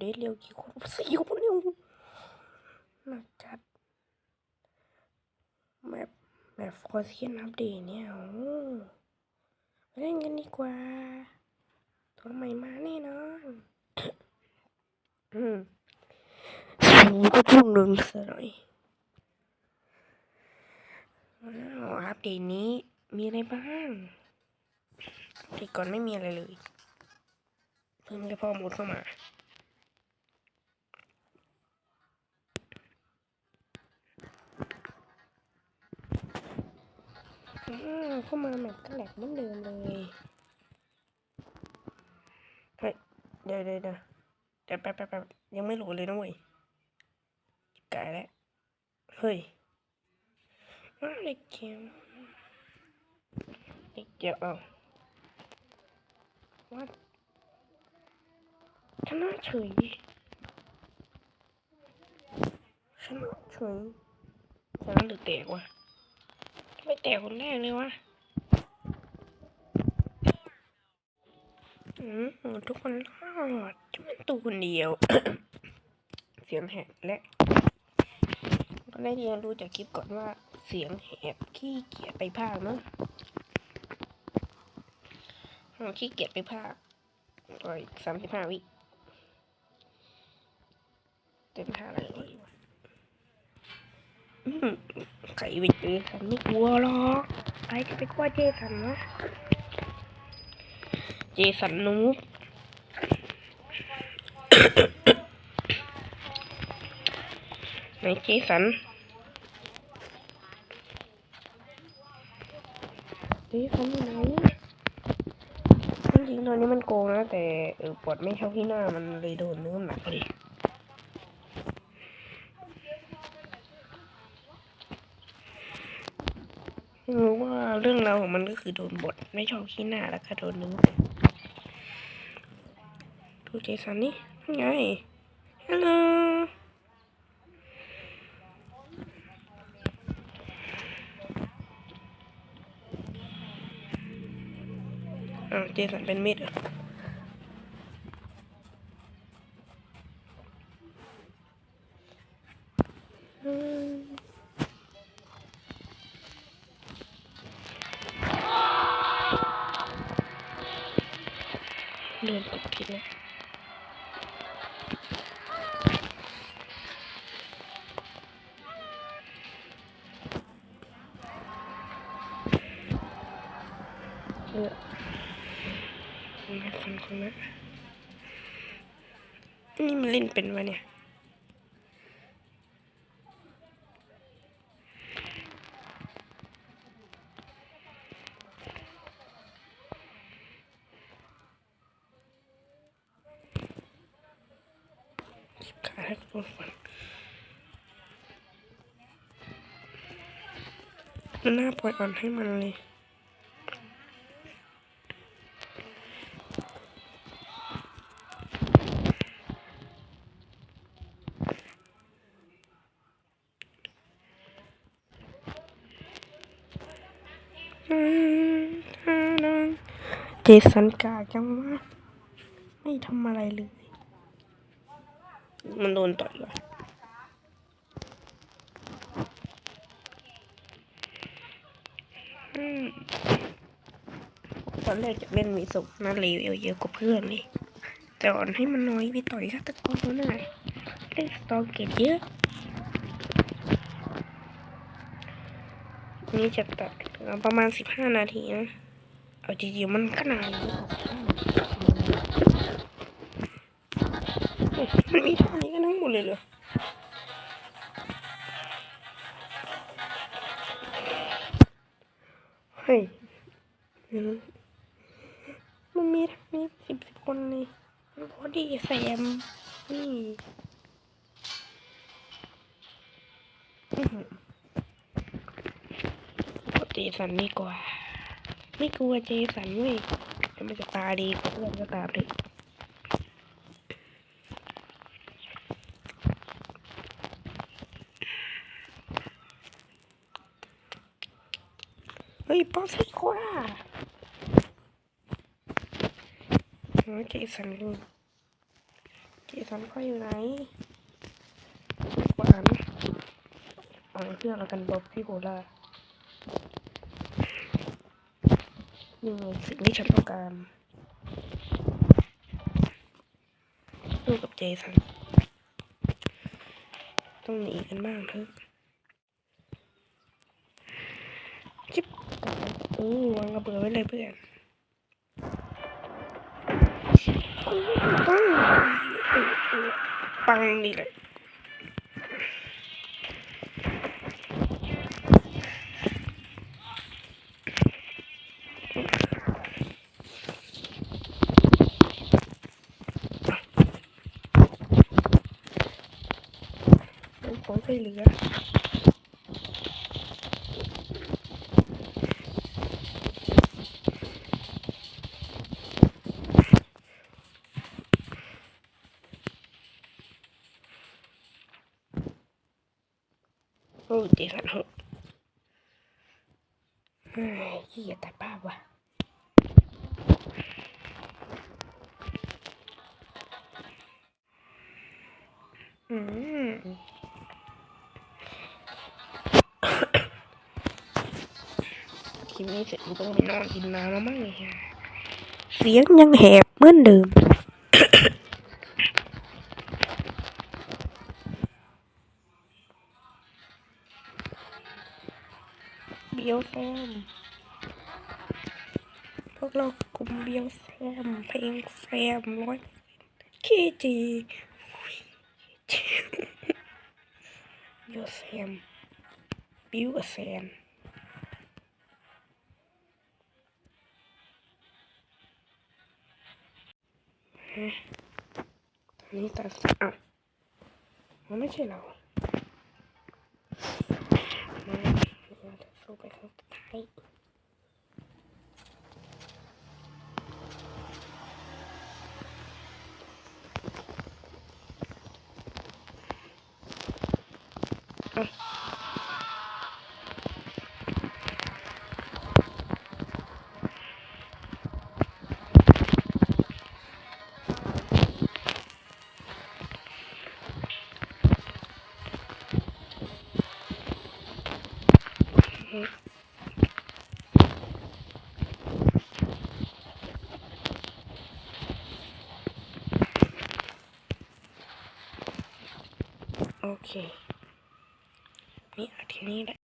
เดทเร็วกี่คนสี่คนเร็วนักจัดแมปแมปฟอร์เซียนอัปเดตเนี่ยโอ้ไปเล่นกันดีกว่า ตัวใหม่มาแน่นอนอืมสูงก็ทุ่งหนึ่งซะหน่อยว้าวอัปเดตนี้มีอะไรบ้างอัปเดตก่อนไม่มีอะไรเลย เพิ่งได้พ่อมดเข้ามา อ้าว เข้ามาแมปก็แหลกเหมือนเดิมเลยเฮ้ยเดี๋ยวเดี๋ยวเดี๋ยวแป๊บแป๊บแป๊บยังไม่โหลดเลยนะเว้ยไก่แล้ว เฮ้ยมาเด็กเกมเด็กเกมเอาวัดชนะเฉยชนะเฉยชนะหรือแตกวะไม่แตกคนแรกเลยวะ ทุกคนรอดจะเป็นตัวคนเดียว เสียงแหบและ ก็ได้เรียนรู้จากคลิปก่อนว่า เสียงแหบขี้เกียจไปภาคเนาะขี้เกียจไปภาคปล่อยสามสิบห้าวิ เต็มท่าอะไรเลยวะอืมใครไปเจอสันไม่กลัวหรอกใครจะไปกลัวเจสันวะ สันนูบไหนเจสันเจสันอยู่ไหนจริงๆตอนนี้มันโกงนะ แต่เออปวดไม่เข้าที่หน้ามันเลยโดนเนื้อหนักเลยรู้ว่าเรื่องราวของมันก็คือโดนบทไม่ชอบขี้หน้าแล้วก็โดนนื้ ดูเจสันนี่ไงฮัลโหลอ้าวเจสันเป็นมิดออืมเดินกดผิดนะ เออมาฟันคนนะนี่มันเล่นเป็นวะเนี่ยขาให้ทุกคนฟังมันน่าปล่อยอ่อนให้มันเลย สันกาจังวะไม่ทำอะไรเลย มันโดนต่อยว่ะอืมตอนแรกจะเล่นมีสุกน่ารีวิวเยอะกว่าเพื่อนเลยแต่อ่อนให้มันน้อยไปต่อยฆาตกรตัวหน่อยเล่นสตอเกตเยอะนี่จะตัดประมาณสิบห้านาทีนะ เอาจริงๆมันก็นานอยู่โอ้มันมีท่านี้กันทั้งหมดเลยเหรอเฮ้ยมันมีมีสิบสิบคนเลยพอดีแซมนี่อื้อหือเอาเจสันดีกว่า ไม่กลัวเจสันเว้ยแต่มันจะตาดีเพื่อนก็ตามเลยเฮ้ยปอสิโคราเฮ้ยเจสันลูกเจสันพ่ออยู่ไหนหวานเอาเครื่องแล้วกันบ๊อบพี่โคล่า นี่สิ่งที่ฉันต้องการสู้กับเจสัน ต้องหนีกันบ้างเถอะจิ๊บอู้วางระเบิดไว้เลยเพื่อนปังปังนี่เลย เป็นของช่วยเหลือ คลิปนี้เสร็จกูต้องไปนอนกินน้ำแล้วมั้งเนี่ยเสียงยังแหบเหมือนเดิมเบียวแซมพวกเรากลุ่มเบียวแซมเพลงแซมร้อยเคจีเบียวแซมบิวกับแซม นนี้ตัดอ้าวมันไม่ใช่เรามาเราจะสู้ไปข้างท้าย โอเค นี่ทีนี้แหละ